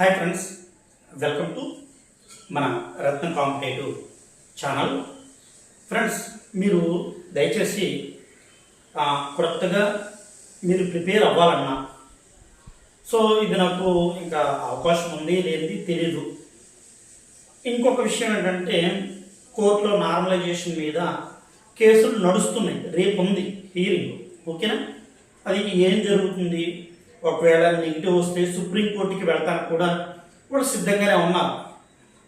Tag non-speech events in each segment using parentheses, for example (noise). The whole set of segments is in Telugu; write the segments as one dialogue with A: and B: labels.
A: హాయ్ ఫ్రెండ్స్ వెల్కమ్ టు మన రత్న కాంపిటేటివ్ ఛానల్. ఫ్రెండ్స్ మీరు దయచేసి కొత్తగా మీరు ప్రిపేర్ అవ్వాలన్నా సో ఇది నాకు ఇంకా అవకాశం ఉంది లేనిది తెలీదు. ఇంకొక విషయం ఏంటంటే కోర్టులో నార్మలైజేషన్ మీద కేసులు నడుస్తున్నాయి రేపు ఉంది హీరింగ్ ఓకేనా? అది ఏం జరుగుతుంది? ఒకవేళ నెగిటివ్ వస్తే సుప్రీంకోర్టుకి వెళ్తానికి కూడా కూడా సిద్ధంగానే ఉన్నారు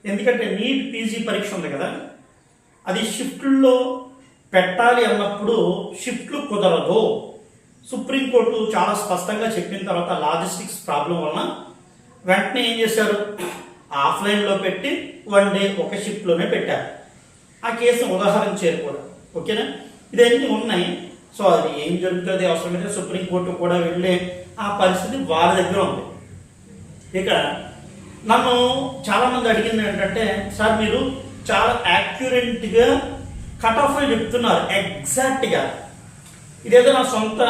A: ఎందుకంటే నీట్ పీజీ పరీక్ష ఉంది కదా. అది షిఫ్ట్లో పెట్టాలి అన్నప్పుడు షిఫ్ట్లు కుదరదు. సుప్రీంకోర్టు చాలా స్పష్టంగా చెప్పిన తర్వాత లాజిస్టిక్స్ ప్రాబ్లం వలన వెంటనే ఏం చేశారు? ఆఫ్లైన్లో పెట్టి వన్ డే ఒక షిఫ్ట్లోనే పెట్టారు. ఆ కేసు ఉదాహరణ చేరుకోవడం. ఓకేనా? ఇదన్నీ ఉన్నాయి. సో అది ఏం జరుగుతుంది అవసరమైతే సుప్రీంకోర్టు కూడా వెళ్ళే ఆ పరిస్థితి వాళ్ళ దగ్గర ఉంది. ఇక నన్ను చాలామంది అడిగింది ఏంటంటే సార్ మీరు చాలా యాక్యురేట్గా కట్ ఆఫ్ చెప్తున్నారు ఎగ్జాక్ట్గా ఇదేదో నా సొంత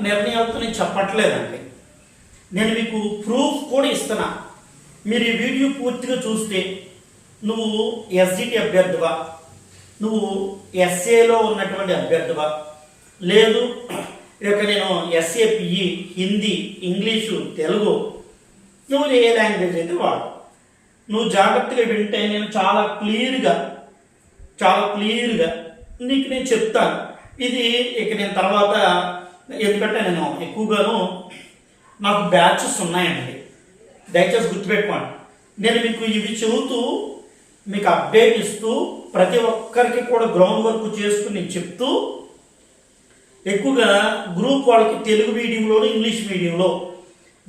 A: నిర్ణయాలతో నేను చెప్పట్లేదండి. నేను మీకు ప్రూఫ్ కూడా ఇస్తున్నా. మీరు ఈ వీడియో పూర్తిగా చూస్తే నువ్వు ఎస్జిటి అభ్యర్థివా? నువ్వు ఎస్ఏలో ఉన్నటువంటి అభ్యర్థివా? లేదు ఇక నేను ఎస్ఏపిఈ హిందీ ఇంగ్లీషు తెలుగు నువ్వు ఏ లాంగ్వేజ్ అయితే వాడు. నువ్వు జాగ్రత్తగా వింటే నేను చాలా క్లియర్గా చాలా క్లియర్గా నీకు నేను చెప్తాను. ఇది ఇక నేను తర్వాత ఎందుకంటే నేను ఎక్కువగాను నాకు బ్యాచెస్ ఉన్నాయండి. దయచేసి గుర్తుపెట్టుకోండి. నేను మీకు ఇవి చెబుతూ మీకు అప్డేట్ ఇస్తూ ప్రతి ఒక్కరికి కూడా గ్రౌండ్ వర్క్ చేసుకుని నేను చెప్తూ ఎక్కువగా గ్రూప్ వాళ్ళకి తెలుగు మీడియంలో ఇంగ్లీష్ మీడియంలో.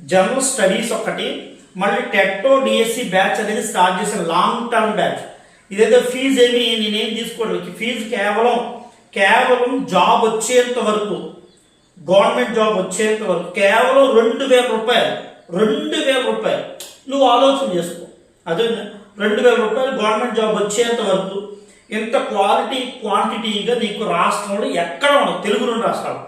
A: జనరల్ స్టడీస్ ఒకటి మళ్ళీ టెట్టో డిఎస్సి బ్యాచ్ అనేది స్టార్ట్ చేసిన లాంగ్ టర్మ్ బ్యాచ్. ఇదైతే ఫీజు ఏమి నేనేం తీసుకోవడం ఫీజు కేవలం కేవలం జాబ్ వచ్చేంత వరకు గవర్నమెంట్ జాబ్ వచ్చేంత వరకు కేవలం రెండు వేల రూపాయలు రెండు వేల రూపాయలు. నువ్వు ఆలోచన చేసుకో. అదే రెండు వేల రూపాయలు గవర్నమెంట్ జాబ్ వచ్చేంత వరకు ఇంత క్వాలిటీ క్వాంటిటీగా నీకు రాష్ట్రంలో ఎక్కడ ఉండవు తెలుగు రెండు రాష్ట్రాలు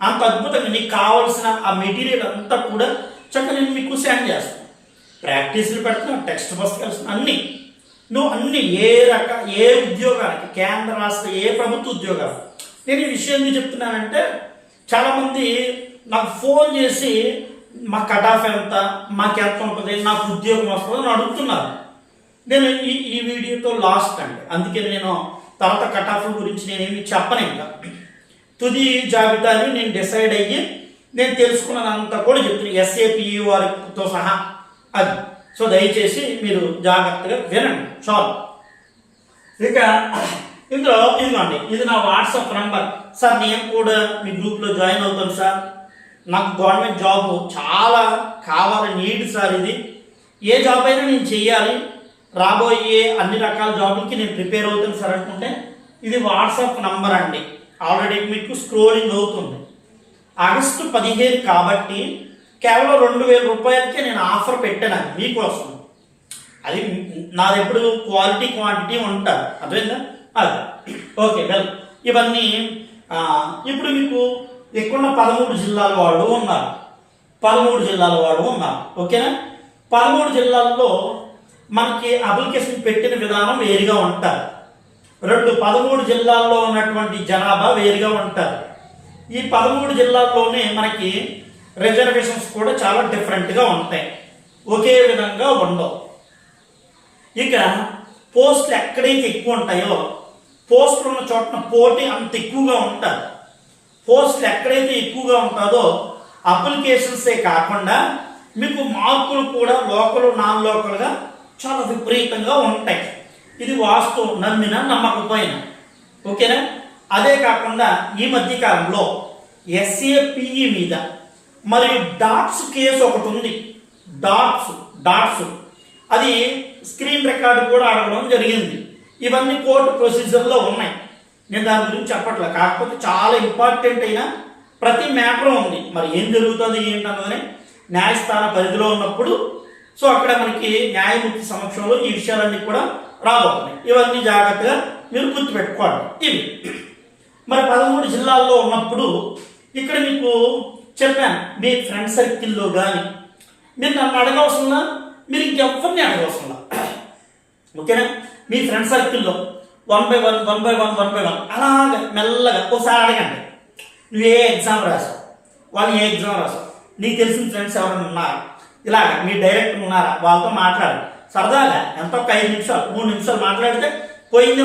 A: అంత అద్భుతంగా నీకు కావాల్సిన ఆ మెటీరియల్ అంతా కూడా చక్కగా నేను మీకు సెండ్ చేస్తాను ప్రాక్టీస్లు పెడుతున్నా టెక్స్ట్ పుస్తకాలు అన్నీ. నువ్వు అన్ని ఏ రక ఏ ఉద్యోగానికి కేంద్ర రాష్ట్ర ఏ ప్రభుత్వ ఉద్యోగాలు. నేను ఈ విషయం ఎందుకు చెప్తున్నానంటే చాలామంది నాకు ఫోన్ చేసి మా కట్ ఆఫ్ ఎంత? మాకు ఎంత ఉంటుంది? నాకు ఉద్యోగం వస్తుంది అని అడుగుతున్నారు. నేను ఈ ఈ వీడియోతో లాస్ట్ అండి. అందుకే నేను తర్వాత కట్ ఆఫ్ గురించి నేనేమి చెప్పను ఇంకా. తుది జాబితాని నేను డిసైడ్ అయ్యి నేను తెలుసుకున్నదంతా కూడా చెప్తున్నాను ఎస్ఏపిఈ వారితో సహా అది. సో దయచేసి మీరు జాగ్రత్తగా వినండి. చాలు. ఇక ఇందులో ఇదిగోండి. ఇది నా వాట్సాప్ నంబర్. సార్ నేను కూడా మీ గ్రూప్లో జాయిన్ అవుతాను సార్. నాకు గవర్నమెంట్ జాబ్ చాలా కావాలి నీడ్ సార్ ఇది. ఏ జాబ్ అయినా నేను చెయ్యాలి. రాబోయే అన్ని రకాల జాబులకి నేను ప్రిపేర్ అవుతాను సార్ అనుకుంటే ఇది వాట్సాప్ నంబర్ అండి. ఆల్రెడీ మీకు స్క్రోలింగ్ అవుతుంది. ఆగస్టు పదిహేను కాబట్టి కేవలం రెండు వేల రూపాయలకే నేను ఆఫర్ పెట్టాను అది మీకోసం. అది నాది ఎప్పుడు క్వాలిటీ క్వాంటిటీ ఉంటుంది అర్థమైందా? అది. Okay well. ఇవన్నీ ఇప్పుడు మీకు ఎక్కువ పదమూడు జిల్లాల వాళ్ళు ఉన్నారు. పదమూడు జిల్లాల వాళ్ళు ఉన్నారు. ఓకేనా? పదమూడు జిల్లాల్లో మనకి అప్లికేషన్ పెట్టిన విధానం వేరుగా ఉంటారు రెండు పదమూడు జిల్లాల్లో ఉన్నటువంటి జనాభా వేరుగా ఉంటారు ఈ పదమూడు జిల్లాల్లోనే మనకి రిజర్వేషన్స్ కూడా చాలా డిఫరెంట్గా ఉంటాయి. ఒకే విధంగా ఉండవు. ఇక పోస్టులు ఎక్కడైతే ఎక్కువ ఉంటాయో పోస్టులు ఉన్న చోటన పోటీ అంత ఎక్కువగా ఉంటారు పోస్టులు ఎక్కడైతే ఎక్కువగా ఉంటుందో అప్లికేషన్సే కాకుండా మీకు మార్కులు కూడా లోకల్ నాన్ లోకల్గా చాలా విపరీతంగా ఉంటాయి. ఇది వాస్తవం నమ్మిన నమ్మకపోయినా. ఓకేనా? అదే కాకుండా ఈ మధ్య కాలంలో ఎస్ఏపిఈ మీద మరియు డాట్స్ కేసు ఒకటి ఉంది. Dots dots. అది స్క్రీన్ రికార్డు కూడా అడగడం జరిగింది. ఇవన్నీ కోర్టు ప్రొసీజర్లో ఉన్నాయి. నేను దాని గురించి చెప్పట్లే. కాకపోతే చాలా ఇంపార్టెంట్ అయిన ప్రతి మ్యాటర్ ఉంది. మరి ఏం జరుగుతుంది ఏంటన్నదని న్యాయస్థాన పరిధిలో ఉన్నప్పుడు సో అక్కడ మనకి న్యాయమూర్తి సమక్షంలో ఈ విషయాలన్నీ కూడా రాబోతున్నాయి. ఇవన్నీ జాగ్రత్తగా మీరు గుర్తుపెట్టుకోండి. ఇవి. మరి పదమూడు జిల్లాల్లో ఉన్నప్పుడు ఇక్కడ మీకు చెప్పాను మీ ఫ్రెండ్ సర్కిల్లో కానీ మీరు నన్ను అడగవలసిన మీరు ఇంకెవరిని అడగవసరం ఓకేనా? మీ ఫ్రెండ్ సర్కిల్లో one by one one by one one by one అలాగ మెల్లగా ఒకసారి అడగండి. నువ్వు ఏ ఎగ్జామ్ రాసావు? వాళ్ళు ఏ ఎగ్జామ్ రాసావు? నీకు తెలిసిన ఫ్రెండ్స్ ఎవరైనా ఉన్నారా? ఇలాగ మీ డైరెక్ట్ ఉన్నారా? వాళ్ళతో మాట్లాడు సరదాగా ఎంత ఒక ఐదు నిమిషాలు మూడు నిమిషాలు మాట్లాడితే పోయింది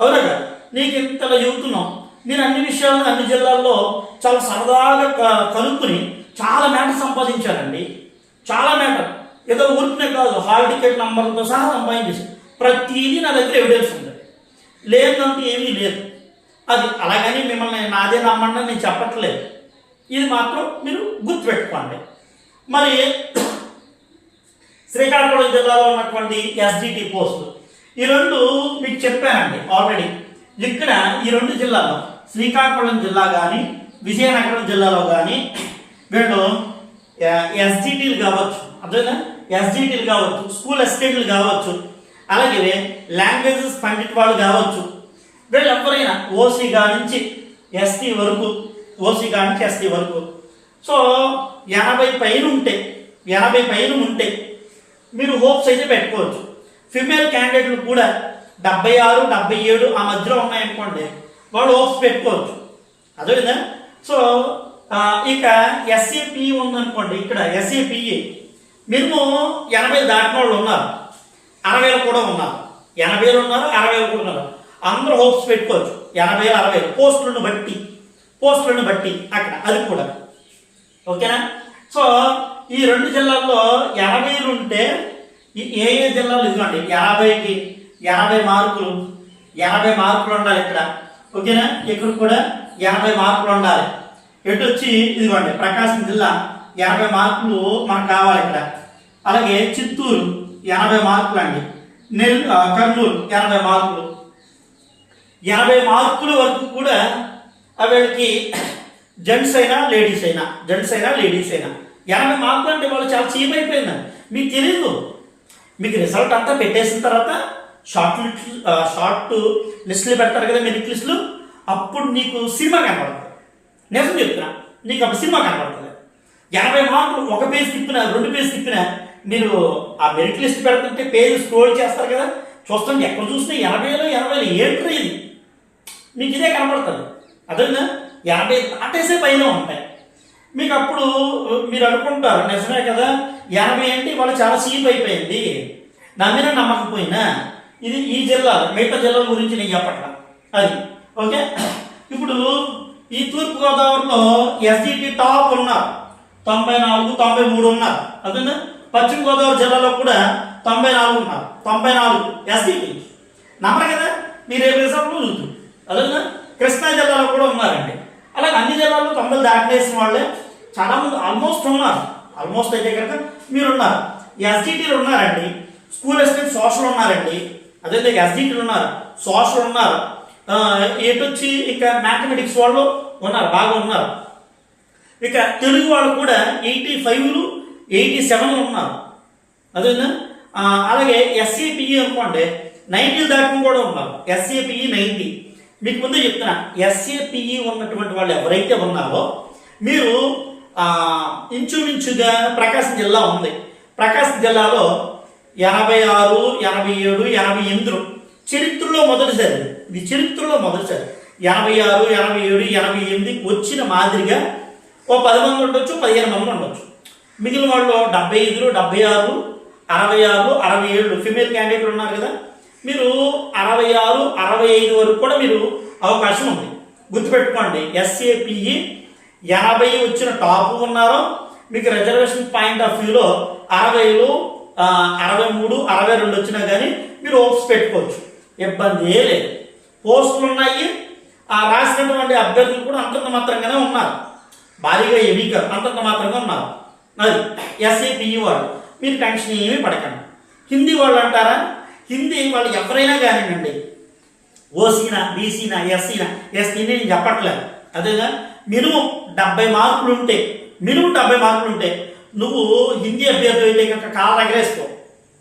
A: అవునా కదా? నీకు ఇంతలో చెబుతున్నాం నేను అన్ని విషయాలు అన్ని జిల్లాల్లో చాలా సరదాగా కనుక్కుని చాలా మేటర్ సంపాదించారండి చాలా మేటర్ ఏదో ఊరికనే కాదు హాల్ టికెట్ నంబర్తో సహా సంపాదించేసి ప్రతిదీ నా దగ్గర ఎవిడెన్స్ ఉంది. లేదంటే ఏమీ లేదు. అది అలాగని మిమ్మల్ని నాదే నమ్మండి నేను చెప్పట్లేదు. ఇది మాత్రం మీరు గుర్తుపెట్టుకోండి. మరి శ్రీకాకుళం జిల్లాలో ఉన్నటువంటి ఎస్డిటి పోస్టు ఈ రెండు మీకు చెప్పానండి ఆల్రెడీ ఇక్కడ ఈ రెండు జిల్లాలో శ్రీకాకుళం జిల్లా కానీ విజయనగరం జిల్లాలో కానీ వీళ్ళు ఎస్డిటీలు కావచ్చు. అర్థమైనా ఎస్డిటీలు కావచ్చు స్కూల్ అసిస్టెంట్లు కావచ్చు అలాగే లాంగ్వేజెస్ పండిట్ వాళ్ళు కావచ్చు. వీళ్ళు ఎవరైనా ఓసీ నుంచి ఎస్టీ వరకు ఓసీ నుంచి ఎస్టీ వరకు. సో ఎనభై పైన ఉంటే ఎనభై పైన ఉంటే మీరు హోప్స్ అయితే పెట్టుకోవచ్చు. ఫిమేల్ క్యాండిడేట్లు కూడా డెబ్బై ఆరు డెబ్బై ఏడు ఆ మధ్యలో ఉన్నాయనుకోండి వాళ్ళు హోప్స్ పెట్టుకోవచ్చు. అదేవిధంగా సో ఇక ఎస్ఏపి ఉందనుకోండి ఇక్కడ ఎస్ఏపిఈ మినిమం ఎనభై దాటిన వాళ్ళు ఉన్నారు. అరవైలు కూడా ఉన్నారు. ఎనభైలు ఉన్నారు అరవైలు కూడా ఉన్నారు. అందరూ హోప్స్ పెట్టుకోవచ్చు. ఎనభై అరవై పోస్టులను బట్టి పోస్టులను బట్టి అక్కడ అది కూడా. ఓకేనా? సో ఈ రెండు జిల్లాల్లో ఎనభైలు ఉంటే ఏ ఏ జిల్లాలు ఇదిగోండి యాభైకి యాభై మార్కులు యాభై మార్కులు ఉండాలి ఇక్కడ. ఓకేనా? ఇక్కడ కూడా యాభై మార్కులు ఉండాలి. ఎటు వచ్చి ఇదిగోండి ప్రకాశం జిల్లా యాభై మార్కులు మనకు కావాలి ఇక్కడ. అలాగే చిత్తూరు ఎనభై మార్కులు అండి. నెల్ కర్నూలు ఎనభై మార్కులు. ఎనభై మార్కుల వరకు కూడా వీళ్ళకి జెంట్స్ అయినా లేడీస్ అయినా జెంట్స్ అయినా లేడీస్ అయినా. ఎనభై మార్కులు అంటే వాళ్ళు చాలా చీప్ అయిపోయిందండి. మీకు తెలియదు మీకు రిజల్ట్ అంతా పెట్టేసిన తర్వాత షార్ట్ లిస్ట్ షార్ట్ లిస్టులు పెడతారు కదా మెరిట్ లిస్టులు అప్పుడు నీకు సినిమా కనపడుతుంది నిజం చెప్తున్నా నీకు అప్పుడు సినిమా కనపడుతుంది ఎనభై మార్కులు ఒక పేజ్ తిప్పినా రెండు పేజ్ తిప్పినా మీరు ఆ మెరిట్ లిస్ట్ పెడుతుంటే పేజ్ స్క్రోల్ చేస్తారు కదా. చూస్తాం ఎక్కడ చూసినా ఎనభైలో ఎనభైలో ఏంట్రా ఇది? మీకు ఇదే కనపడుతుంది అదేనా యాభై దాటేసే పైన ఉంటాయి. మీకు అప్పుడు మీరు అనుకుంటారు నిజమే కదా? ఎనభై అంటే వాళ్ళు చాలా సీప్ అయిపోయింది. నమ్మినా నమ్మకపోయినా ఇది ఈ జిల్లా మిగతా జిల్లాల గురించి నేను చెప్పట్లా. అది ఓకే? ఇప్పుడు ఈ తూర్పుగోదావరిలో ఎస్డిటి టాప్ ఉన్నారు. తొంభై నాలుగు తొంభై మూడు ఉన్నారు. అదేనా పశ్చిమ గోదావరి జిల్లాలో కూడా తొంభై నాలుగు ఉన్నారు. తొంభై నాలుగు ఎస్డిటి నమ్మరు కదా? మీరు ఏ రిజల్ట్లో చూద్దాం అదేనా కృష్ణా జిల్లాలో కూడా ఉన్నారండి. అలాగే అన్ని జిల్లాల్లో తొంభై దాటేసిన వాళ్ళే చాలా మంది ఆల్మోస్ట్ ఉన్నారు. ఆల్మోస్ట్ అయితే కనుక మీరు ఉన్నారు ఎస్డిటీలు ఉన్నారండి. స్కూల్ ఎస్టేట్ సోషల్ ఉన్నారండి. అదే ఎస్డిటీలు ఉన్నారు. సోషల్ ఉన్నారు. ఆ, ఎటు వచ్చి ఇక మ్యాథమెటిక్స్ వాళ్ళు ఉన్నారు బాగా ఉన్నారు. ఇక తెలుగు వాళ్ళు కూడా ఎయిటీ ఫైవ్లు ఎయిటీ సెవెన్ ఉన్నారు. అదేనా? అలాగే ఎస్ఏపిఈ అనుకోండి నైన్టీ దాకా కూడా ఉన్నారు. ఎస్ఏపిఈ నైన్టీ మీకు ముందు చెప్తున్నా ఎస్ఏపిఈ ఉన్నటువంటి వాళ్ళు ఎవరైతే ఉన్నారో మీరు ఇంచుమించుగా ప్రకాశం జిల్లా ఉంది. ప్రకాశం జిల్లాలో ఎనభై ఆరు ఎనభై ఏడు ఎనభై ఎనిమిదిలో చరిత్రలో మొదటిసారి ఇది చరిత్రలో మొదటిసారి ఎనభై ఆరు ఎనభై ఏడు ఎనభై ఎనిమిది వచ్చిన మాదిరిగా ఓ పది మంది ఉండొచ్చు పదిహేను మంది ఉండొచ్చు. మిగిలిన వాళ్ళు డెబ్బై ఐదులు డెబ్బై ఆరు అరవై ఆరు అరవై ఏడు ఫిమేల్ క్యాండిడేట్లు ఉన్నారు కదా మీరు అరవై ఆరు అరవై ఐదు వరకు కూడా మీరు అవకాశం ఉంది. గుర్తుపెట్టుకోండి ఎస్ఏపిఈ ఎనభై వచ్చిన టాప్ ఉన్నారో మీకు రిజర్వేషన్ పాయింట్ ఆఫ్ వ్యూలో అరవైలో అరవై మూడు అరవై రెండు వచ్చినా కానీ మీరు ఓప్స్ పెట్టుకోవచ్చు. ఇబ్బంది ఏ లేదు. పోస్టులు ఉన్నాయి ఆ రాసినటువంటి అభ్యర్థులు కూడా అంతంత మాత్రంగానే ఉన్నారు. భారీగా ఎవికర్ అంతంత మాత్రంగా ఉన్నారు. అది ఎస్ఏపిఈ వాళ్ళు మీరు టెన్షన్ ఏమీ పడకండి. హిందీ వాళ్ళు అంటారా? హిందీ వాళ్ళు ఎవరైనా కానివ్వండి ఓసీనా బీసీనా ఎస్సీనా ఎస్టీని నేను చెప్పట్లేదు. అదేగా మినిమం డెబ్బై మార్కులు ఉంటే మినిమం డెబ్బై మార్కులు ఉంటే నువ్వు హిందీ అభ్యర్థి అయితే కనుక కాలు ఎగరేసుకో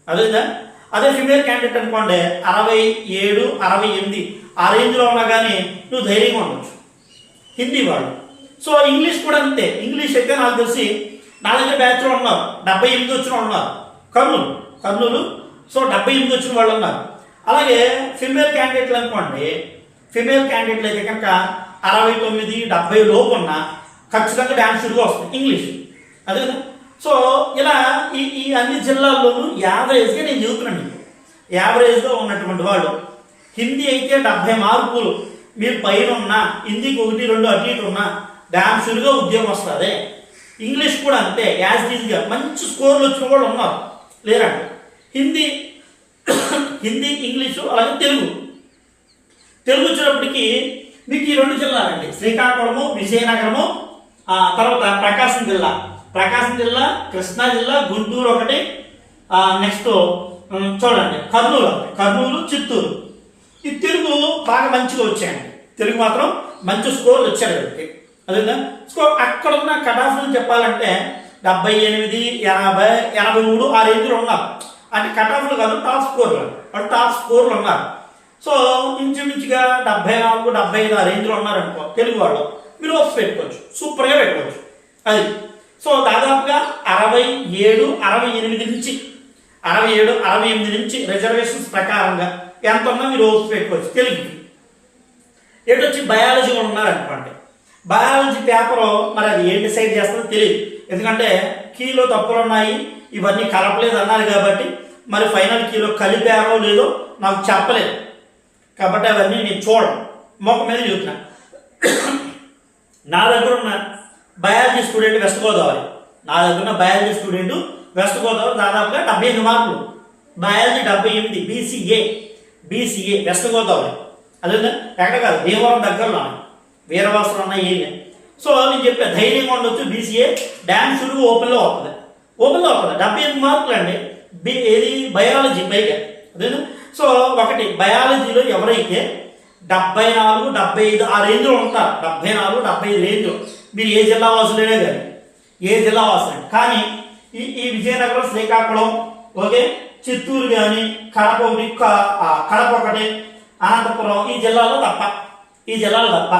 A: అదేగా అదే ఫిమేల్ క్యాండిడేట్ అనుకోండి అరవై ఏడు అరవై ఎనిమిది ఆ రేంజ్లో ఉన్నా కానీ నువ్వు ధైర్యంగా ఉండొచ్చు. హిందీ వాళ్ళు. సో ఇంగ్లీష్ కూడా అంతే. ఇంగ్లీష్ అయితే నాకు తెలిసి నా దగ్గర బ్యాచ్లో ఉన్నారు డెబ్బై ఎనిమిది వచ్చిన ఉన్నారు. కర్నూలు కర్నూలు సో డెబ్బై ఎనిమిది వచ్చిన వాళ్ళు ఉన్నారు. అలాగే ఫిమేల్ క్యాండిడేట్లు అనుకోండి ఫిమేల్ క్యాండిడేట్లు అయితే కనుక అరవై తొమ్మిది డెబ్బై లోపు ఉన్న ఖచ్చితంగా డ్యాన్స్ షూట్గా వస్తుంది ఇంగ్లీష్ అదే కదా? సో ఇలా ఈ ఈ అన్ని జిల్లాల్లోనూ యావరేజ్గా నేను చెబుతున్నాను మీకు. యావరేజ్గా ఉన్నటువంటి వాళ్ళు. హిందీ అయితే డెబ్బై మార్కులు. మీరు పైన ఉన్నా హిందీకి ఒకటి రెండు అటు ఇటు ఉన్నా డ్యాన్సులుగా ఉద్యోగం వస్తుంది. ఇంగ్లీష్ కూడా అంతే యాజ్ ఈజ్గా మంచి స్కోర్లు వచ్చిన వాళ్ళు ఉన్నారు. లేరండి? హిందీ హిందీ ఇంగ్లీషు అలాగే తెలుగు. తెలుగు వచ్చినప్పటికీ మీకు ఈ రెండు జిల్లాలండి శ్రీకాకుళము విజయనగరము తర్వాత ప్రకాశం జిల్లా. ప్రకాశం జిల్లా కృష్ణా జిల్లా గుంటూరు ఒకటి నెక్స్ట్ చూడండి. కర్నూలు కర్నూలు చిత్తూరు. ఈ తెలుగు బాగా మంచిగా వచ్చాయండి. తెలుగు మాత్రం మంచి స్కోర్లు వచ్చాడు వీళ్ళకి. అదేనా స్కోర్ అక్కడ ఉన్న కటాఫ్లు చెప్పాలంటే డెబ్బై ఎనిమిది ఎనభై ఎనభై మూడు ఆ రేంజ్లో ఉన్నారు. అంటే ఆఫ్లు కాదు టాప్ స్కోర్లు వాళ్ళు టాప్ స్కోర్లు ఉన్నారు. సో ఇంచుమించుగా డెబ్బై నాలుగు డెబ్బై ఐదు ఆ రేంజ్లో ఉన్నారనుకో తెలుగు వాళ్ళు మీరు హోప్స్ పెట్టుకోవచ్చు. సూపర్గా పెట్టుకోవచ్చు. అది. సో దాదాపుగా అరవై ఏడు అరవై ఎనిమిది నుంచి అరవై ఏడు అరవై ఎనిమిది నుంచి రిజర్వేషన్స్ ప్రకారంగా ఎంత ఉన్నా మీరు హోప్స్ పెట్టుకోవచ్చు తెలుగుకి ఏడు వచ్చి బయాలజీ కూడా ఉన్నారనుకోండి బయాలజీ పేపర్ మరి అది ఏం డిసైడ్ చేస్తుందో తెలియదు. ఎందుకంటే కీలో తప్పులు ఉన్నాయి ఇవన్నీ కలపలేదు అన్నారు కాబట్టి మరి ఫైనల్ కీలో కలిపారో లేదో నాకు చెప్పలేదు. కాబట్టి అవన్నీ నేను చూడను. మొక్క మీద చూస్తున్నా నా దగ్గర ఉన్న బయాలజీ స్టూడెంట్ వెస్ట్ గోదావరి నా దగ్గర ఉన్న బయాలజీ స్టూడెంట్ వెస్ట్ గోదావరి దాదాపుగా డెబ్బై ఎనిమిది మార్కులు. బయాలజీ డెబ్బై ఎనిమిది బీసీఏ బీసీఏ వెస్ట్ గోదావరి అదే ఎక్కడ కాదు దేవరం దగ్గరలో వీరవాసులు ఉన్న ఏరియా. సో నేను చెప్పే ధైర్యంగా ఉండొచ్చు బీసీఏ డ్యాన్స్ ఓపెన్లో వస్తుంది. ఓపెన్ లోపల డెబ్బై ఎనిమిది మార్కులు అండి బి ఏది? బయాలజీ పైగా. అదేనా సో ఒకటి బయాలజీలో ఎవరైతే డెబ్బై నాలుగు డెబ్బై ఐదు ఆ రేంజ్లో ఉంటారు. డెబ్బై నాలుగు డెబ్బై ఐదు రేంజ్లో. మీరు ఏ జిల్లా వాసులైనా కానీ ఏ జిల్లా వాసులే కానీ ఈ ఈ విజయనగరం శ్రీకాకుళం ఓకే? చిత్తూరు కానీ కడప ఒకటి కడప ఒకటి అనంతపురం ఈ జిల్లాలో తప్ప. ఈ జిల్లాలో తప్ప.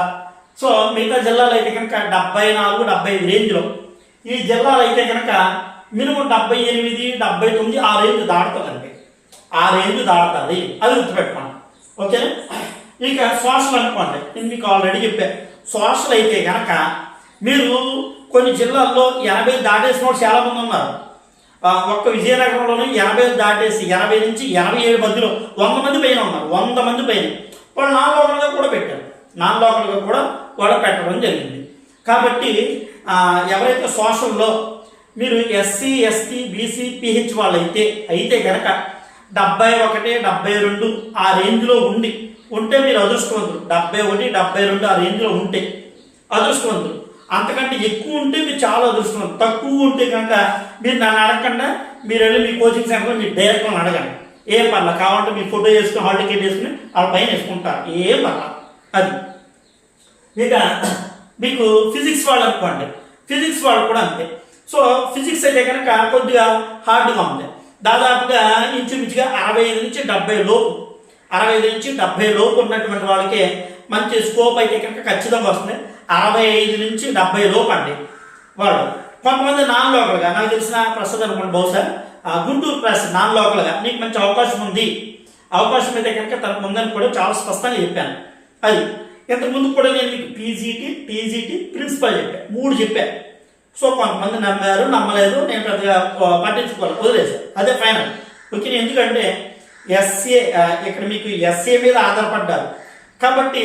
A: సో మిగతా జిల్లాలో అయితే కనుక డెబ్బై నాలుగు డెబ్బై ఐదు రేంజ్లో. ఈ జిల్లాలో అయితే కనుక మినిమం డెబ్బై ఎనిమిది డెబ్బై తొమ్మిది ఆ రేంజ్ దాటుతుందండి ఆ రేంజ్ దాడుతుంది అది గుర్తుపెట్టుకోండి. ఓకేనా ఇక సోషల్ అనుకోండి. నేను మీకు ఆల్రెడీ చెప్పాను సోషల్ అయితే కనుక మీరు కొన్ని జిల్లాల్లో ఎనభై దాటేసిన వాళ్ళు చాలామంది ఉన్నారు. ఒక్క విజయనగరంలోనే ఎనభై దాటేసి ఎనభై నుంచి ఎనభై ఏడు మధ్యలో వంద మంది పైన ఉన్నారు. వంద మంది పైన. వాళ్ళు నాన్ లోకల్గా కూడా పెట్టారు. నాన్ లోకల్గా కూడా వాళ్ళు పెట్టడం జరిగింది. కాబట్టి ఎవరైతే సోషల్లో మీరు ఎస్సీ ఎస్టీ బీసీ పిహెచ్ వాళ్ళైతే అయితే కనుక డెబ్బై ఒకటి డెబ్బై రెండు ఆ రేంజ్లో ఉండి ఉంటే మీరు అదృష్టవంతులు. డెబ్బై ఒకటి డెబ్బై రెండు ఆ రేంజ్లో ఉంటే అదృష్టవంతులు. అంతకంటే ఎక్కువ ఉంటే మీరు చాలా అదృష్టవంతులు. తక్కువ ఉంటే కనుక మీరు నన్ను అడగకుండా మీరు వెళ్ళి మీ కోచింగ్ సెంటర్లో మీరు డైరెక్ట్గా అడగండి. ఏం పర్లా కావాలంటే మీ ఫోటో వేసుకుని హాల్ టికెట్ వేసుకుని వాళ్ళ పైన వేసుకుంటారు. ఏం పర్లా అది. ఇక మీకు ఫిజిక్స్ వాళ్ళు అనుకోండి. ఫిజిక్స్ వాళ్ళు కూడా అంతే. సో ఫిజిక్స్ అయితే కనుక కొద్దిగా హార్డ్గా ఉంది. దాదాపుగా ఇంచుమించుగా అరవై ఐదు నుంచి డెబ్బై లోపు అరవై ఐదు నుంచి డెబ్బై లోపు ఉన్నటువంటి వాళ్ళకి మంచి స్కోప్ అయితే కనుక ఖచ్చితంగా వస్తుంది. అరవై ఐదు నుంచి డెబ్బై లోపు అండి వాళ్ళు. కొంతమంది నాన్ లోకల్గా నాకు తెలిసిన ప్రస్తుతం అనుకోండి బహుశా గుంటూరు ప్రెస్ నాన్ లోకల్గా నీకు మంచి అవకాశం ఉంది. అవకాశం అయితే కనుక తనకు ముందని కూడా చాలా స్పష్టంగా చెప్పాను. అది. ఇంతకుముందు కూడా నేను మీకు పీజీటీ టీజీటీ ప్రిన్సిపల్ చెప్పాను మూడు చెప్పాను సో కొంతమంది నమ్మారు నమ్మలేదు నేను పెద్దగా పట్టించుకోవాలి వదిలేశాను అదే ఫైనల్. ఓకే ఎందుకంటే ఎస్ఏ ఇక్కడ మీకు ఎస్ఏ మీద ఆధారపడ్డారు. కాబట్టి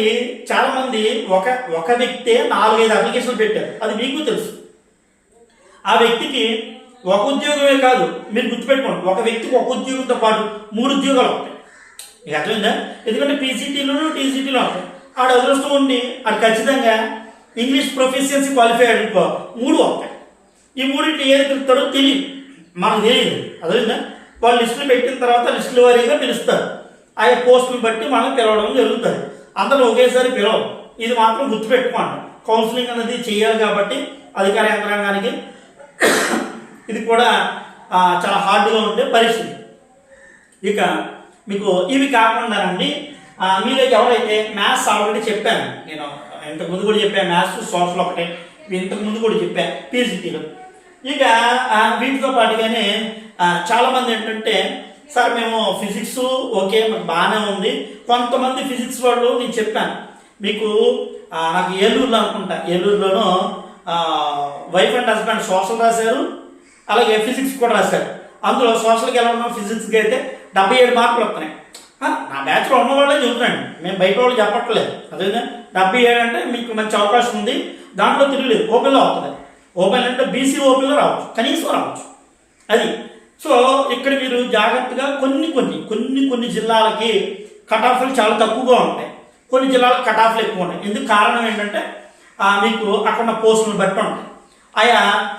A: చాలామంది ఒక ఒక వ్యక్తే నాలుగైదు అప్లికేషన్లు పెట్టారు. అది మీకు తెలుసు. ఆ వ్యక్తికి ఒక ఉద్యోగమే కాదు మీరు గుర్తుపెట్టుకోండి ఒక వ్యక్తికి ఒక ఉద్యోగంతో పాటు మూడు ఉద్యోగాలు ఉంటాయి. ఇక అర్థమైందా? ఎందుకంటే పీసీటీలోను టీసీటీలో ఉంటాయి. ఆడ అదృష్టం ఉండి ఆడు ఖచ్చితంగా ఇంగ్లీష్ ప్రొఫెషియన్సీ క్వాలిఫై అనుకో మూడు వస్తాయి. ఈ మూడింటి ఏది పిలుస్తారో తెలియదు మనకు తెలియదు అర్థమైందా? వాళ్ళు లిస్టులు పెట్టిన తర్వాత లిస్టుల వారీగా పిలుస్తారు. ఆయా పోస్టులు బట్టి మనం పిలవడం జరుగుతుంది. అందరూ ఒకేసారి పిలవం ఇది మాత్రం గుర్తుపెట్టుకోండి. కౌన్సిలింగ్ అనేది చేయాలి కాబట్టి అధికార యంత్రాంగానికి (coughs) ఇది కూడా చాలా హార్డ్గా ఉండే పరిస్థితి. ఇక మీకు ఇవి కాకుండానండి మీరు మీలో ఎవరైతే మ్యాథ్స్ ఆల్రెడీ చెప్పాను నేను. ఇంతకు ముందు కూడా చెప్పాను మ్యాథ్స్ సోషల్ ఒకటే. ఇంతకుముందు ఇంతకు ముందు కూడా చెప్పాను పీజీటీలో ఇక వీటితో పాటుగానే చాలామంది ఏంటంటే సార్ మేము ఫిజిక్స్ ఓకే మాకు బాగానే ఉంది. కొంతమంది ఫిజిక్స్ వాళ్ళు నేను చెప్పాను. మీకు నాకు ఏలూరులో అనుకుంటా. ఏలూరులోనూ వైఫ్ అండ్ హస్బెండ్ సోషల్ రాశారు. అలాగే ఫిజిక్స్ కూడా రాశారు. అందులో సోషల్కి ఎలా ఉన్నాం? ఫిజిక్స్కి అయితే డెబ్బై ఏడు మార్కులు వస్తున్నాయి. ఆ, నా బ్యాచ్లో ఉన్న వాళ్ళే చెబుతున్నాను మేము బయట వాళ్ళు చెప్పట్లేదు. అదే డెబ్బై ఏడు అంటే మీకు మంచి అవకాశం ఉంది. దాంట్లో తిరగలేదు. ఓపెన్లో అవుతుంది. ఓపెన్ అంటే బీసీ ఓపెన్లో రావచ్చు. కనీసం రావచ్చు. అది. సో ఇక్కడ మీరు జాగ్రత్తగా కొన్ని కొన్ని కొన్ని కొన్ని జిల్లాలకి కటాఫ్లు చాలా తక్కువగా ఉంటాయి. కొన్ని జిల్లాలకు కటాఫ్లు ఎక్కువ ఉన్నాయి ఎందుకు కారణం ఏంటంటే మీకు అక్కడ ఉన్న పోస్టులను బట్టి ఉంటాయి. ఆయా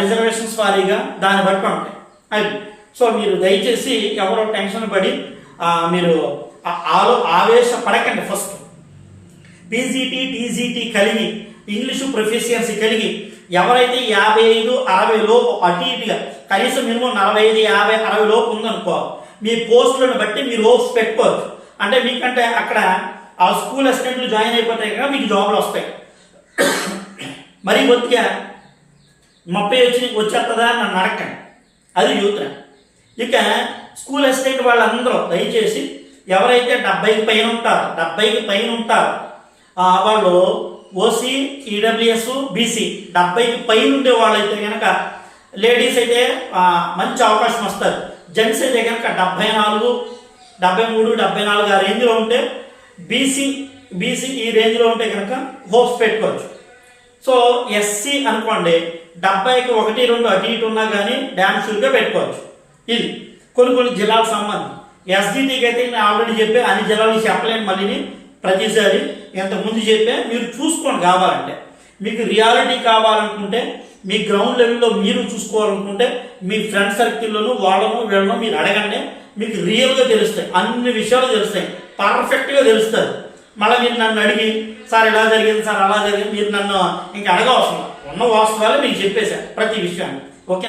A: రిజర్వేషన్స్ వారీగా దాన్ని బట్టి ఉంటాయి. అది. సో మీరు దయచేసి ఎవరో టెన్షన్ పడి మీరు ఆలో ఆవేశపడకండి ఫస్ట్. పీజీటీ టీజీటీ కలిగి ఇంగ్లీషు ప్రొఫిషియన్సీ కలిగి ఎవరైతే యాభై ఐదు అరవై లోపు అటు ఇటుగా కనీసం మినిమం నలభై ఐదు యాభై అరవై లోపు ఉందనుకో మీ పోస్టులను బట్టి మీరు హోప్స్ పెట్టుకోవచ్చు. అంటే మీకంటే అక్కడ ఆ స్కూల్ అసిస్టెంట్లు జాయిన్ అయిపోతాయి కదా మీకు జాబ్లు వస్తాయి. మరి కొద్దిగా ముప్పై వచ్చి వచ్చేస్తుందా అని నన్ను అడగండి అది యూత్ర. ఇక స్కూల్ అసిస్టెంట్ వాళ్ళందరూ దయచేసి ఎవరైతే డెబ్బైకి పైన ఉంటారో డెబ్బైకి పైన ఉంటారో వాళ్ళు ఓసీ ఈడబ్ల్యూఎస్ బీసీ డెబ్బైకి పైన ఉండే వాళ్ళైతే కనుక లేడీస్ అయితే మంచి అవకాశం వస్తారు. జెంట్స్ అయితే కనుక డెబ్బై నాలుగు డెబ్బై మూడు డెబ్బై నాలుగు ఆ రేంజ్లో ఉంటే బీసీ బీసీ ఈ రేంజ్లో ఉంటే కనుక హోప్స్ పెట్టుకోవచ్చు. సో ఎస్సీ అనుకోండి డెబ్బైకి ఒకటి రెండు అటు ఇటు ఉన్నా కానీ డ్యామ్ షూర్గా పెట్టుకోవచ్చు. ఇది కొన్ని కొన్ని జిల్లాలకు సంబంధం ఎస్డిటీకి అయితే నేను ఆల్రెడీ చెప్పే అన్ని జిల్లాలు చెప్పలేను మళ్ళీని. ప్రతిసారి ఇంతకుముందు చెప్పే మీరు చూసుకోండి కావాలంటే. మీకు రియాలిటీ కావాలనుకుంటే మీ గ్రౌండ్ లెవెల్లో మీరు చూసుకోవాలనుకుంటే మీ ఫ్రెండ్ సర్కిల్లోనూ వాళ్ళను వీళ్ళను మీరు అడగండి. మీకు రియల్గా తెలుస్తాయి. అన్ని విషయాలు తెలుస్తాయి. పర్ఫెక్ట్గా తెలుస్తుంది మళ్ళీ మీరు నన్ను అడిగి సార్ ఇలా జరిగింది సార్ అలా జరిగింది మీరు నన్ను ఇంకా అడగవసరం ఉన్న వాస్తవాలు మీకు చెప్పేశారు ప్రతి విషయాన్ని. ఓకే?